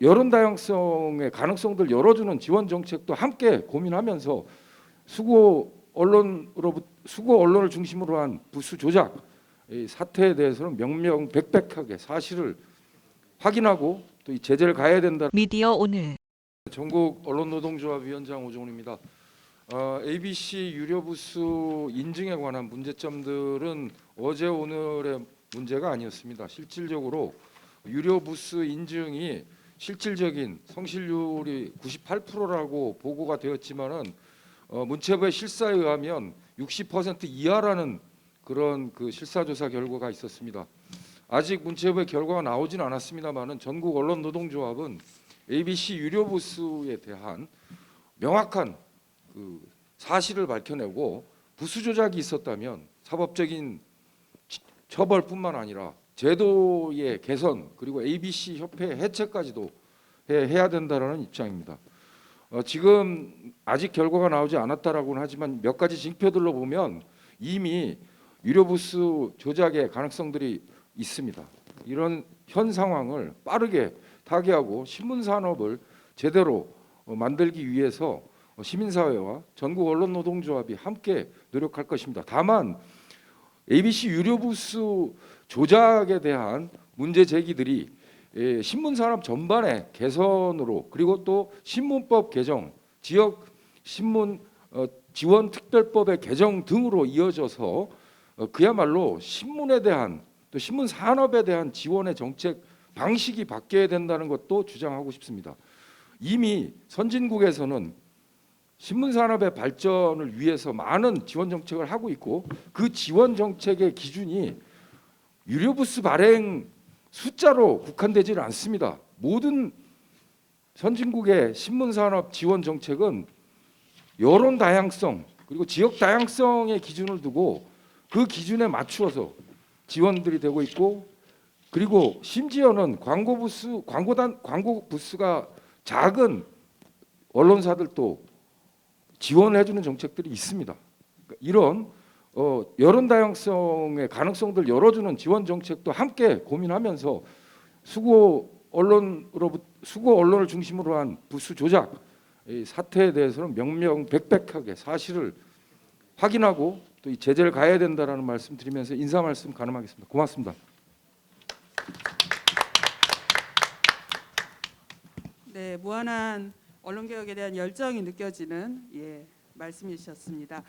여론 다양성의 가능성들 열어주는 지원 정책도 함께 고민하면서 수고 언론으로 수고 언론을 중심으로 한 부수 조작 이 사태에 대해서는 명명백백하게 사실을 확인하고 또 이 제재를 가해야 된다. 미디어 오늘 전국 언론노동조합 위원장 오종훈입니다. 어, ABC 유료 부수 인증에 관한 문제점들은 어제 오늘의 문제가 아니었습니다. 실질적으로 유료 부수 인증이 실질적인 성실률이 98%라고 보고가 되었지만은 어, 문체부의 실사에 의하면 60% 이하라는 그런 그 실사조사 결과가 있었습니다. 아직 문체부의 결과가 나오진 않았습니다만은 전국 언론 노동조합은 ABC 유료 부수에 대한 명확한 그 사실을 밝혀내고 부수 조작이 있었다면 사법적인 치- 처벌뿐만 아니라 제도의 개선 그리고 ABC 협회 해체까지도 해- 해야 된다라는 입장입니다. 어, 지금 아직 결과가 나오지 않았다라고는 하지만 몇 가지 징표들로 보면 이미 유료 부수 조작의 가능성들이 있습니다. 이런 현 상황을 빠르게 타개하고 신문 산업을 제대로 어, 만들기 위해서 어, 시민사회와 전국 언론 노동조합이 함께 노력할 것입니다. 다만 ABC 유료 부수 조작에 대한 문제 제기들이 예, 신문 산업 전반의 개선으로 그리고 또 신문법 개정, 지역 신문 어, 지원 특별법의 개정 등으로 이어져서 어, 그야말로 신문에 대한 또 신문 산업에 대한 지원의 정책 방식이 바뀌어야 된다는 것도 주장하고 싶습니다. 이미 선진국에서는 신문 산업의 발전을 위해서 많은 지원 정책을 하고 있고 그 지원 정책의 기준이 유료 부스 발행 숫자로 국한되지는 않습니다. 모든 선진국의 신문 산업 지원 정책은 여론 다양성 그리고 지역 다양성의 기준을 두고 그 기준에 맞추어서 지원들이 되고 있고 그리고 심지어는 광고 부스 광고단 광고 부스가 작은 언론사들도 지원을 해주는 정책들이 있습니다. 그러니까 이런 어, 여론 다양성의 가능성들 열어주는 지원 정책도 함께 고민하면서 수고 언론으로 수고 언론을 중심으로 한 부수 조작 이 사태에 대해서는 명명백백하게 사실을 확인하고 또 이 제재를 가해야 된다라는 말씀드리면서 인사 말씀 가능하겠습니다. 고맙습니다. 네, 무한한 언론 개혁에 대한 열정이 느껴지는 예, 말씀이셨습니다.